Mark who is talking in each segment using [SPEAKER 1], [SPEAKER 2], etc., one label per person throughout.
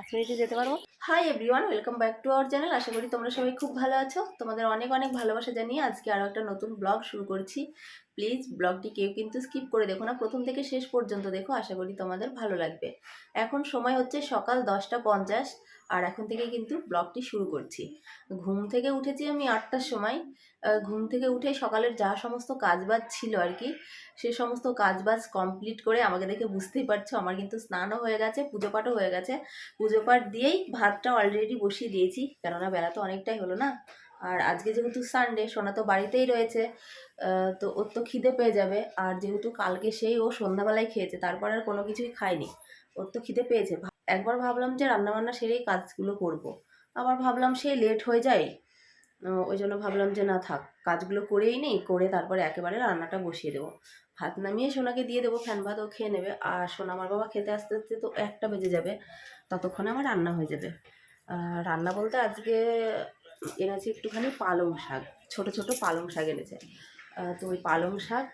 [SPEAKER 1] পাঁচ মিনিটে যেতে পারব। Hi everyone welcome back to our channel আশা করি তোমরা সবাই খুব ভালো আছো। তোমাদের অনেক অনেক ভালোবাসা জানিয়ে আজকে আরও একটা নতুন ব্লগ শুরু করছি। প্লিজ ব্লগটি কেউ কিন্তু স্কিপ করে দেখো না। প্রথম থেকে শেষ পর্যন্ত দেখো, আশা করি তোমাদের ভালো লাগবে। এখন সময় হচ্ছে সকাল দশটা পঞ্চাশ, আর এখন থেকে কিন্তু ব্লগটি শুরু করছি। ঘুম থেকে উঠেছি আমি আটটার সময়। ঘুম থেকে উঠে সকালের যা সমস্ত কাজবাজ ছিল আর কি, সে সমস্ত কাজবাজ কমপ্লিট করে আমাকে দেখে বুঝতেই পারছ, আমার কিন্তু স্নানও হয়ে গেছে, পুজো পাঠও হয়ে গেছে। পুজো পাঠ দিয়েই ভাতটা অলরেডি বসিয়ে দিয়েছি, কেননা বেলা তো অনেকটাই হলো না। আর আজকে যেহেতু সানডে সোনা তো বাড়িতেই রয়েছে তো ওর তো খিদে পেয়ে যাবে। আর যেহেতু কালকে সেই ও সন্ধ্যাবেলায় খেয়েছে, তারপর আর কোনো কিছুই খায়নি। ওর তো খিদে পেয়েছে। একবার ভাবলাম যে রান্নাবান্না সেরেই কাজগুলো করব। আবার ভাবলাম সেই লেট হয়ে যায়। ওই জন্য ভাবলাম যে না থাক, কাজগুলো করেই নেই, করে তারপরে একেবারে রান্নাটা বসিয়ে দেবো। ভাত নামিয়ে সোনাকে দিয়ে দেবো, ফ্যান ভাত ও খেয়ে নেবে। আর সোনা আমার বাবা খেতে আসতে আসতে তো একটা বেজে যাবে, ততক্ষণে আমার রান্না হয়ে যাবে। রান্না বলতে আজকে এনেছি একটুখানি পালং শাক, ছোট ছোট পালং শাক এনেছে। তো ওই পালং শাক,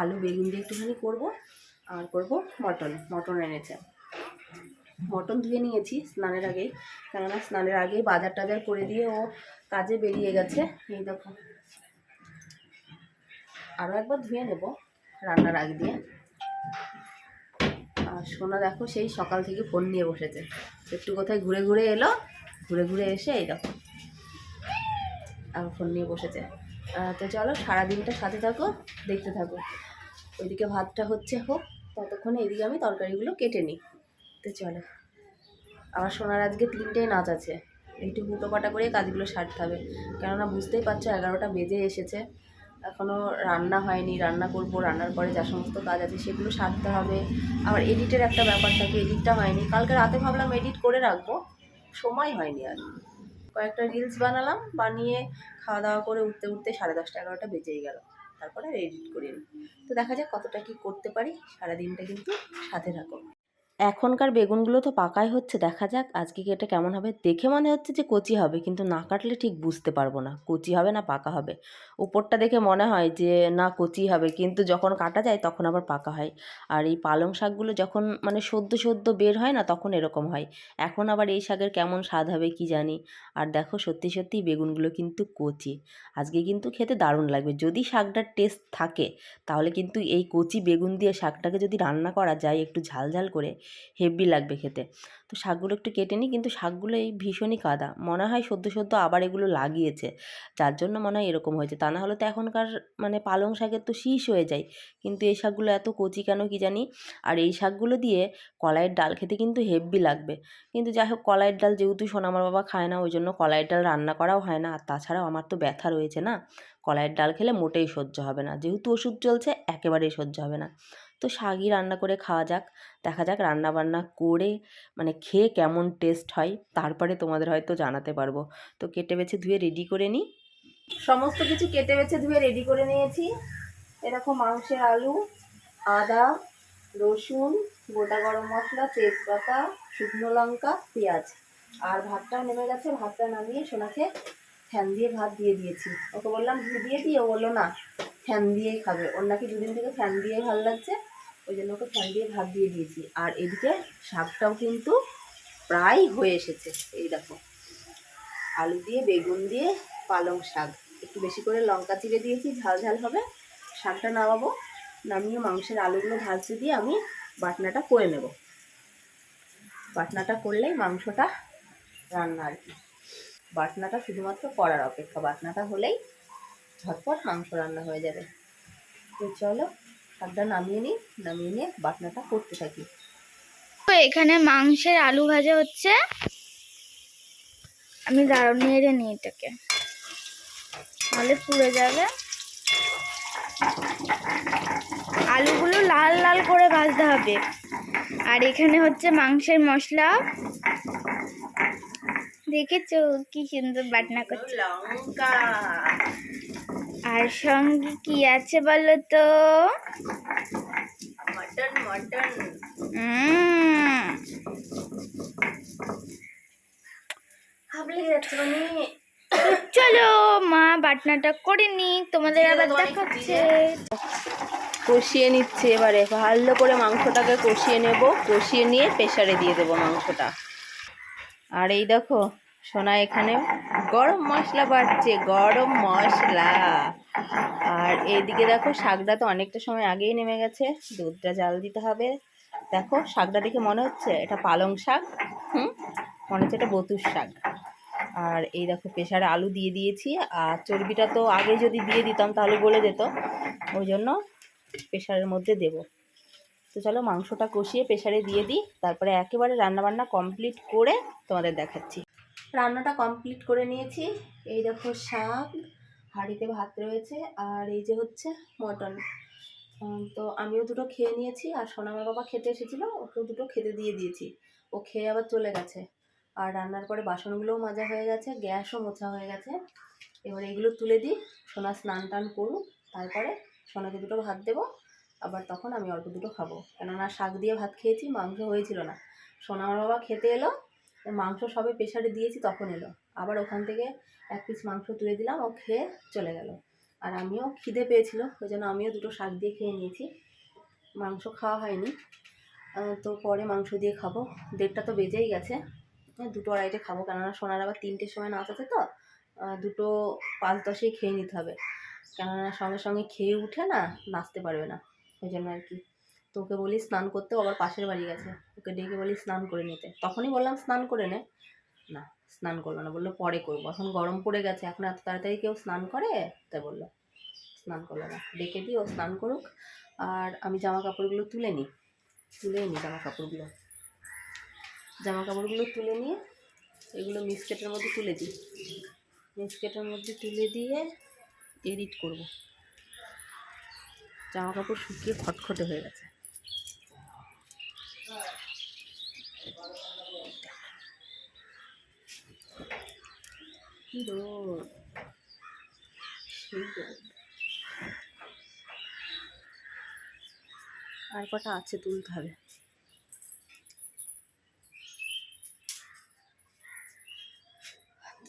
[SPEAKER 1] আলু, বেগুন দিয়ে একটুখানি করব, আর করব মটন মটন এনেছে। মটন ধুয়ে নিয়েছি স্নানের আগেই, কেননা স্নানের আগেই বাজার টাজার করে দিয়ে ও কাজে বেরিয়ে গেছে। এই দেখো। আরও একবার ধুয়ে নেব রান্নার আগে দিয়ে। আর সোনা দেখো সেই সকাল থেকে ফোন নিয়ে বসেছে। একটু কোথায় ঘুরে ঘুরে এলো, ঘুরে ঘুরে এসে এই দেখো। আর ফোন নিয়ে বসেছে। তো চলো, সারাদিনটা সাথে থাকো, দেখতে থাকো। ওইদিকে ভাতটা হচ্ছে হোক, ততক্ষণে এদিকে আমি তরকারিগুলো কেটে নিই। তো চলো। আমার সোনার আজকে তিনটেই নাচ আছে। একটু হুটোপাটা করে কাজগুলো সারতে হবে। কেননা বুঝতেই পারছ, এগারোটা বেজে এসেছে। এখনও রান্না হয়নি, রান্না করব, রান্নার পরে যা সমস্ত কাজ আছে সেগুলো সারতে হবে। আবার এডিটের একটা ব্যাপার থাকে এডিটটা হয়নি। কালকে রাতে ভাবলাম এডিট করে রাখব। সময় হয়নি আর। কয়েকটা রিলস বানালাম, বানিয়ে খাওয়া দাওয়া করে উঠতে উঠতে সাড়ে দশটা এগারোটা বেজেই গেল। তারপরে এডিট করি তো দেখা যাক কতটা কি করতে পারি, সারাদিনটা কিন্তু সাথে থাকো। এখনকার বেগুনগুলো তো পাকাই হচ্ছে, দেখা যাক আজকে এটা কেমন হবে। দেখে মনে হচ্ছে যে কচি হবে, কিন্তু না কাটলে ঠিক বুঝতে পারব না, কচি হবে না পাকা হবে। উপরটা দেখে মনে হয় যে না কচি হবে, কিন্তু যখন কাটা যায় তখন আবার পাকা হয়। আর এই পালং শাকগুলো যখন মানে সদ্য সদ্য বের হয় না, তখন এরকম হয়। এখন আবার এই শাকের কেমন স্বাদ হবে কি জানি। আর দেখো সত্যি সত্যি বেগুনগুলো কিন্তু কচি। আজকে কিন্তু খেতে দারুণ লাগবে। যদি শাকটার টেস্ট থাকে, তাহলে কিন্তু এই কচি বেগুন দিয়ে শাকটাকে যদি রান্না করা যায় একটু ঝাল ঝাল করে হেভি লাগবে খেতে। তো শাকগুলো একটু কেটে নিই, কিন্তু শাকগুলো এই ভীষণই কাদা। মনে হয় সদ্য সদ্য আবার এগুলো লাগিয়েছে। যার জন্য মনে হয় এরকম হয়েছে। তা না হলে তো এখনকার মানে পালং শাকের তো শীষ হয়ে যায়। কিন্তু এই শাকগুলো এত কচি কেন কি জানি? আর এই শাকগুলো দিয়ে কলাইয়ের ডাল খেতে কিন্তু হেভি লাগবে। কিন্তু যাই হোক, কলাইয়ের ডাল যেহেতু সোনা আমার বাবা খায় না, ওই জন্য কলাইয়ের ডাল রান্না করাও হয় না। আর তাছাড়াও আমার তো ব্যথা রয়েছে না? কলাইয়ের ডাল খেলে মোটেই সহ্য হবে না। যেহেতু ওষুধ চলছে, একেবারেই সহ্য হবে না। তো শাকই রান্না করে খাওয়া যাক। দেখা যাক রান্না বান্না করে মানে খেয়ে কেমন টেস্ট হয়, তারপরে তোমাদের হয়তো জানাতে পারব। তো কেটে বেছে ধুয়ে রেডি করে নিই। সমস্ত কিছু কেটে বেছে ধুয়ে রেডি করে নিয়েছি। এরকম মাংসের আলু, আদা, রসুন, গোটা গরম মশলা, তেজপাতা, শুকনো লঙ্কা, পেঁয়াজ। আর ভাতটাও নেমে গেছে, ভাতটা নামিয়ে সোনাকে ফ্যান দিয়ে ভাত দিয়ে দিয়েছি। ওকে বললাম ঘি দিয়ে দিই ও বলল, না ফ্যান দিয়েই খাবে। ওর নাকি দুদিন থেকে ফ্যান দিয়েই ভালো লাগছে। ওই জন্য ওকে ফ্যান দিয়ে ভাত দিয়ে দিয়েছি। আর এদিকে শাকটাও কিন্তু প্রায় হয়ে এসেছে। এই দেখো, আলু দিয়ে, বেগুন দিয়ে, পালং শাক। একটু বেশি করে লঙ্কা চিড়ে দিয়েছি, ঝাল ঝাল হবে। শাকটা নামাবো, নামিয়ে মাংসের আলুগুলো ভাজতে দিয়ে আমি বাটনাটা করে নেব। বাটনাটা করলেই মাংসটা রান্না আর কি। বাটনাটা শুধুমাত্র করার অপেক্ষা। বাটনাটা হলেই ঝটপট মাংস রান্না হয়ে যাবে। তো চলো শাকটা নামিয়ে নিই নামিয়ে নিয়ে বাটনাটা করতে থাকি।
[SPEAKER 2] তো এখানে মাংসের আলু ভাজা হচ্ছে। আমি দারুণ নেড়ে নিই এটাকে। তাহলে পুড়ে যাবে। আলুগুলো লাল লাল করে ভাজতে হবে। আর এখানে হচ্ছে মাংসের মশলা। দেখেছ কি সুন্দর বাটনা করছে।
[SPEAKER 1] লঙ্কা।
[SPEAKER 2] আর সঙ্গে কি আছে বলো তো?
[SPEAKER 1] মটন মটন
[SPEAKER 2] চলো মা বাটনাটা করে নি তোমাদের আবার দেখাচ্ছে।
[SPEAKER 1] কষিয়ে নিচ্ছে এবারে ভালো করে মাংসটাকে কষিয়ে নেব কষিয়ে নিয়ে প্রেশারে দিয়ে দেবো মাংসটা। আর এই দেখো সোনা, এখানে গরম মশলা বাড়ছে, গরম মশলা। আর এইদিকে দেখো শাকটা তো অনেকটা সময় আগেই নেমে গেছে, দুধটা জাল দিতে হবে। দেখো শাকটা দেখে মনে হচ্ছে এটা পালং শাক, হুম? মনে হচ্ছে এটা বতুর শাক। আর এই দেখো প্রেশারে আলু দিয়ে দিয়েছি, আর চর্বিটা তো আগে যদি দিয়ে দিতাম তাহলে গলে যেত, ওই জন্য প্রেশারের মধ্যে দেব। তো চলো, মাংসটা কষিয়ে প্রেশারে দিয়ে দিই, তারপরে একেবারে রান্নাবান্না কমপ্লিট করে তোমাদের দেখাচ্ছি। রান্নাটা কমপ্লিট করে নিয়েছি। এই দেখো শাক, হাঁড়িতে ভাত রয়েছে, আর এই যে হচ্ছে মটন। তো আমিও দুটো খেয়ে নিয়েছি, আর সোনামা বাবা খেতে এসেছিল ওকে দুটো খেতে দিয়ে দিয়েছি। ও খেয়ে আবার চলে গেছে। আর রান্নার পরে বাসনগুলোও মাজা হয়ে গেছে, গ্যাসও মোছা হয়ে গেছে। এবার এগুলো তুলে দিই, সোনা স্নান টান করুক, তারপরে সোনাকে দুটো ভাত দেবো, আবার তখন আমি অল্প দুটো খাব। কেননা শাক দিয়ে ভাত খেয়েছি, মাংস হয়েছিল না। সোনামার বাবা খেতে এলো মাংস সবে প্রেশারে দিয়েছি, তখন এলো। আবার ওখান থেকে এক পিস মাংস তুলে দিলাম, ও খেয়ে চলে গেল। আর আমিও খিদে পেয়েছিল, ওই জন্য আমিও দুটো শাক দিয়ে খেয়ে নিয়েছি। মাংস খাওয়া হয়নি। তো পরে মাংস দিয়ে খাব। দেড়টা তো বেজেই গেছে। দুটো আড়াইটে খাব, কেননা সোনার আবার তিনটের সময় নাচ আছে তো দুটো পাঁচ দশেই খেয়ে নিতে হবে। কেননা সঙ্গে সঙ্গে খেয়ে উঠে না, নাচতে পারবে না। ওই জন্য আর কি। তো ওকে বলি স্নান করতেও আবার পাশের বাড়ি গেছে। ওকে ডেকে বলি স্নান করে নিতে। তখনই বললাম, স্নান করে নে। না, স্নান করব না। বলল, পরে করব। এখন গরম পড়ে গেছে, এখন এত তাড়াতাড়ি কেউ স্নান করে? তাই বলল, স্নান করল না। ডেকে দিই, ও স্নান করুক। আর আমি জামা কাপড়গুলো তুলে নিই তুলে নিই জামা কাপড়গুলো জামা কাপড়গুলো তুলে নিয়ে এগুলো মিসকেটের মধ্যে তুলে দিই। মিসকেটের মধ্যে তুলে দিয়ে এডিট করব। জামা কাপড় শুকিয়ে খটখটে হয়ে গেছে। কি রোদ? সেই রোদ। আর কটা আছে তুলতে হবে?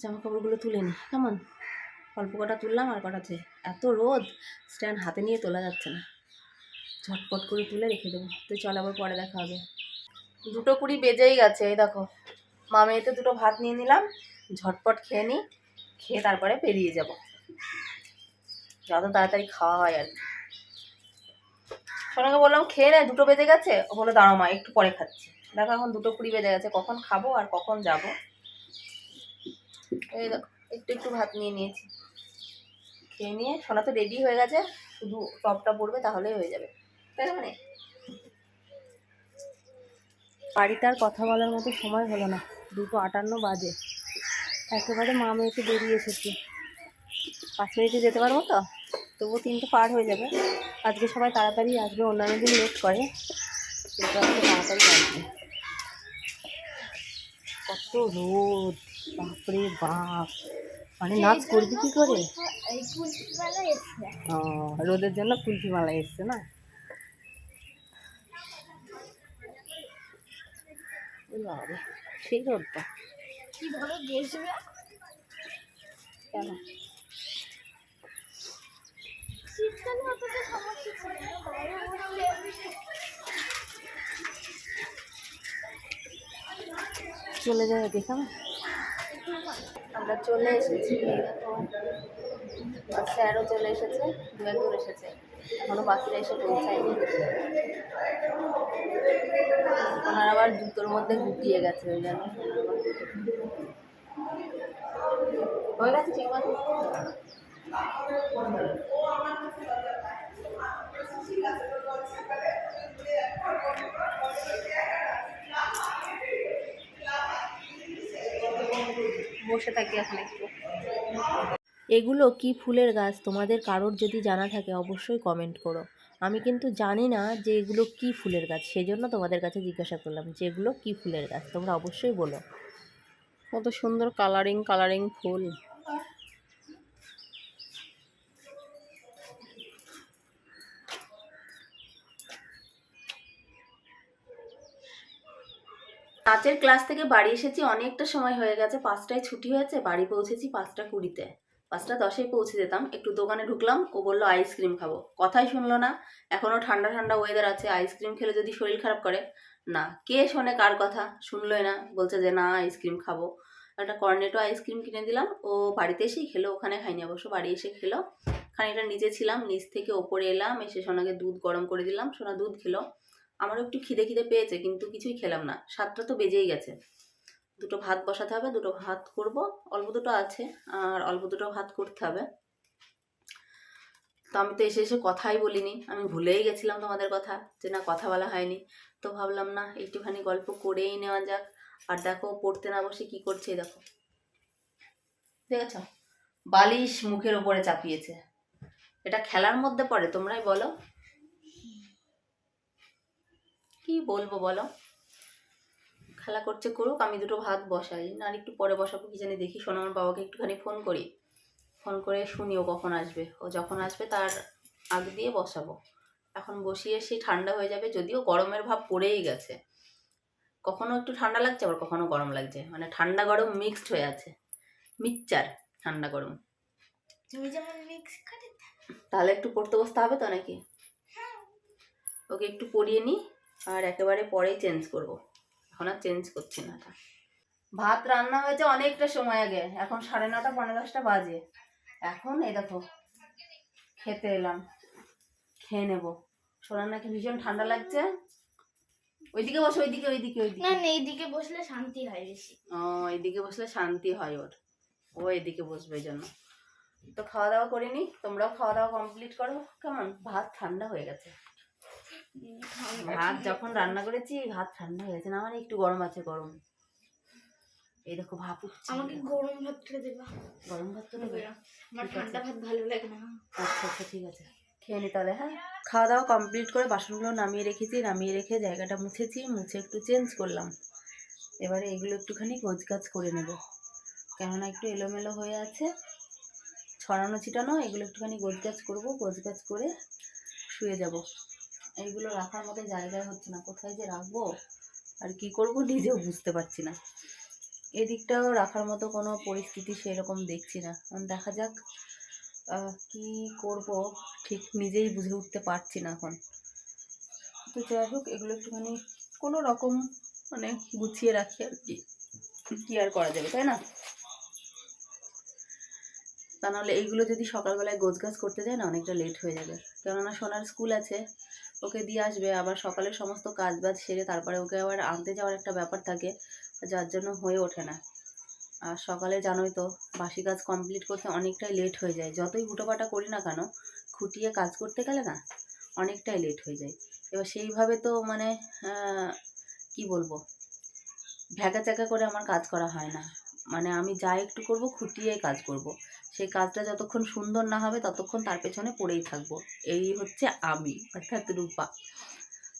[SPEAKER 1] জামা কাপড়গুলো তুলে নি, কেমন? অল্প কটা তুললাম আর কটাতে এত রোদ, স্ট্যান্ড হাতে নিয়ে তোলা যাচ্ছে না। ঝটপট করে তুলে রেখে দেবো। তো চল আবার পরে দেখা হবে। দুটো কুড়ি বেজেই গেছে, এই দেখো। মামেতে দুটো ভাত নিয়ে নিলাম। ঝটপট খেয়ে নিই, খেয়ে তারপরে বেরিয়ে যাব। যত তাড়াতাড়ি খাওয়া হয় আর কি। সোনাকে বললাম, খেয়ে নেয় দুটো বেজে গেছে। ও বলে দাঁড়াও মা, একটু পরে খাচ্ছি। দেখো এখন দুটো কুড়ি বেজে গেছে, কখন খাব আর কখন যাব? এই একটু একটু ভাত নিয়ে নিয়েছি। খেয়ে নিয়ে, সোনা তো রেডি হয়ে গেছে, শুধু টপটা পড়বে তাহলেই হয়ে যাবে। তাই মানে? বাড়িতে আর কথা বলার মতো সময় হলো না। দুটো আটান্ন বাজে। একেবারে মা মেয়েকে বেরিয়ে এসেছি। পাঁচ মিনিটে যেতে পারব তো? তবুও তিনটে পার হয়ে যাবে। আজকে সবাই তাড়াতাড়ি আসবে অন্যান্য দিন লেট করে। কিন্তু আজকে তাড়াতাড়ি আসবে। কত রোদ বাপরে বাপ। মানে নাচ করবি কি করে? রোদের জন্য কুলফি মালা এসছে না? সেই বাবারে, কেন? চলে যাবে দেখাম আমরা চলে এসেছি। স্যারও চলে এসেছে দু একজন এসেছে। এখনও বাকিরা এসে পৌঁছায়নি। ওনার আবার জুতোর মধ্যে গুটিয়ে গেছে ওই জন্য। বসে থাকি এখন একটু। এগুলো কি ফুলের গাছ? তোমাদের কারোর যদি জানা থাকে, অবশ্যই কমেন্ট করো। আমি কিন্তু জানি না যে এগুলো কি ফুলের গাছ, সেজন্য তোমাদের কাছে জিজ্ঞাসা করলাম যে এগুলো কি ফুলের গাছ, তোমরা অবশ্যই বলো। কত সুন্দর কালারিং কালারিং ফুল। নাচের ক্লাস থেকে বাড়ি এসেছি, অনেকটা সময় হয়ে গেছে, পাঁচটায় ছুটি হয়েছে, বাড়ি পৌঁছেছি পাঁচটা কুড়িতে। পাঁচটা দশেই পৌঁছে যেতাম, একটু দোকানে ঢুকলাম, ও বলল আইসক্রিম খাব। কথাই শুনলো না এখনও ঠান্ডা ঠান্ডা ওয়েদার আছে আইসক্রিম খেলে যদি শরীর খারাপ করে? না, কে শোনে কার কথা? শুনলোই না, বলছে যে, না আইসক্রিম খাব। একটা কর্নেটো আইসক্রিম কিনে দিলাম, ও বাড়িতে এসেই খেলো, ওখানে খাইনি অবশ্য, বাড়ি এসে খেলো। খানিকটা নিচে ছিলাম, নিচ থেকে ওপরে এলাম, এসে সোনাকে দুধ গরম করে দিলাম, সোনা দুধ খেলো। আমারও একটু খিদে খিদে পেয়েছে, কিন্তু কিছুই খেলাম না। সাতটা তো বেজেই গেছে। দুটো ভাত বসাতে হবে, দুটো ভাত করব। অল্প দুটো আছে, আর অল্প দুটো ভাত করতে হবে। তো আমি তো এসে এসে কথাই বলিনি। আমি ভুলেই গেছিলাম তোমাদের কথা, যে না কথা বলা হয়নি। তো ভাবলাম না, একটুখানি গল্প করেই নেওয়া যাক। আর দেখো, পড়তে না বসে কি করছে দেখো। দেখেছ? বালিশ মুখের ওপরে চাপিয়েছে। এটা খেলার মধ্যে পড়ে, তোমরাই বলো। কি বলব বলো? খেলা করছে করুক আমি দুটো ভাত বসাই। না আর একটু পরে বসাবো কি জানি দেখি শোনো আমার বাবাকে একটুখানি ফোন করি। ফোন করে শুনি ও কখন আসবে। ও যখন আসবে তার আগ দিয়ে বসাবো। এখন বসিয়ে সেই ঠান্ডা হয়ে যাবে যদিও গরমের ভাব পড়েই গেছে। কখনো একটু ঠান্ডা লাগছে আবার কখনো গরম লাগছে। মানে ঠান্ডা গরম মিক্সড হয়ে আছে। মিক্সচার ঠান্ডা গরম।
[SPEAKER 2] তুমি যেমন মিক্স করে
[SPEAKER 1] তাহলে একটু পড়তে বসতে হবে তো নাকি? ওকে একটু পরিয়ে নিই। আর একেবারে পরেই চেঞ্জ করব। এখন আর চেঞ্জ করছি না ভাত রান্না হয়েছে অনেকটা সময় আগে এখন সাড়ে নটা পনেরো দশটা বাজে। এখন এই দেখো খেতে এলাম খেয়ে নেব। সোনার নাকি ভীষণ ঠান্ডা লাগছে। ওইদিকে বসো ওইদিকে ওইদিকে
[SPEAKER 2] না
[SPEAKER 1] ওইদিকে।
[SPEAKER 2] না এইদিকে বসলে শান্তি হয় বেশি।
[SPEAKER 1] ও এইদিকে বসলে শান্তি হয় ওর। ও এদিকে বসবে এই জন্য তো খাওয়া দাওয়া করিনি তোমরাও খাওয়া দাওয়া কমপ্লিট করো। কেমন? ভাত ঠান্ডা হয়ে গেছে। ভাত যখন রান্না করেছি ভাত ঠান্ডা হয়ে গেছে। না আমার একটু গরম আছে গরম। এই দেখো ভাপ উঠছে।
[SPEAKER 2] আমাকে গরম ভাত করে দেবা
[SPEAKER 1] গরম ভাত তো নেবে
[SPEAKER 2] আমার ঠান্ডা ভাত ভালো লাগে না।
[SPEAKER 1] আচ্ছা আচ্ছা ঠিক আছে। খেয়ে নি তাহলে হ্যাঁ? খাওয়া দাওয়া কমপ্লিট করে বাসনগুলো নামিয়ে রেখেছি নামিয়ে রেখে জায়গাটা মুছেছি মুছে একটু চেঞ্জ করলাম। এবারে এগুলো একটুখানি গোছগাছ করে নেব। কেননা একটু এলোমেলো হয়ে আছে। ছড়ানো ছিটানো এগুলো একটুখানি গোছগাছ করব গোছগাছ করে শুয়ে যাব। এইগুলো রাখার মতো জায়গায় হচ্ছে না। কোথায় যে রাখব? আর কি করব নিজেও বুঝতে পারছি না। এদিকটাও রাখার মতো কোনো পরিস্থিতি সেরকম দেখছি না। দেখা যাক কি করব? ঠিক নিজেই বুঝে উঠতে পারছি না এখন। তো যাই হোক, এগুলো একটুখানি কোনো রকম মানে গুছিয়ে রাখি আর কি। কি আর করা যাবে, তাই না? তা নাহলে এইগুলো যদি সকালবেলায় গোছ গাছ করতে যায় না, অনেকটা লেট হয়ে যাবে। কেননা সোনার স্কুল আছে। ওকে দিয়ে আসবে। আবার সকালে সমস্ত কাজ বাজ সেরে তারপরে ওকে আবার আনতে যাওয়ার একটা ব্যাপার থাকে, যার জন্য হয়ে ওঠে না। আর সকালে জানোই তো, বাসি কাজ কমপ্লিট করতে অনেকটাই লেট হয়ে যায়। যতই হুটোপাটা করি না কেন, খুঁটিয়ে কাজ করতে গেলে না, অনেকটাই লেট হয়ে যায়। এবার সেইভাবে তো মানে কি বলব ভ্যাকা চ্যাকা করে আমার কাজ করা হয় না। মানে আমি যা একটু করব খুঁটিয়ে কাজ করব। সেই কাজটা যতক্ষণ সুন্দর না হবে, ততক্ষণ তার পেছনে পড়েই থাকব। এই হচ্ছে আমি, অর্থাৎ রূপা।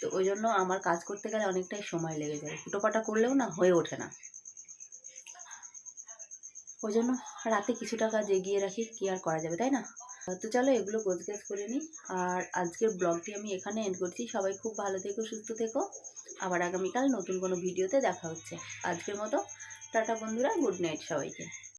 [SPEAKER 1] তো ওই জন্য আমার কাজ করতে গেলে অনেকটাই সময় লেগে যায়। হুটোপাটা করলেও না, হয়ে ওঠে না। ওই জন্য রাতে কিছুটা কাজ এগিয়ে রাখি, কি আর করা যাবে, তাই না? তো চলো এগুলো গোছগাছ করে নিই। আর আজকের ব্লগটি আমি এখানে এন্ড করছি। সবাই খুব ভালো থেকো, সুস্থ থেকো। আবার আগামীকাল নতুন কোনো ভিডিওতে দেখা হচ্ছে। আজকের মতো, টাটা বন্ধুরা, গুড নাইট সবাইকে।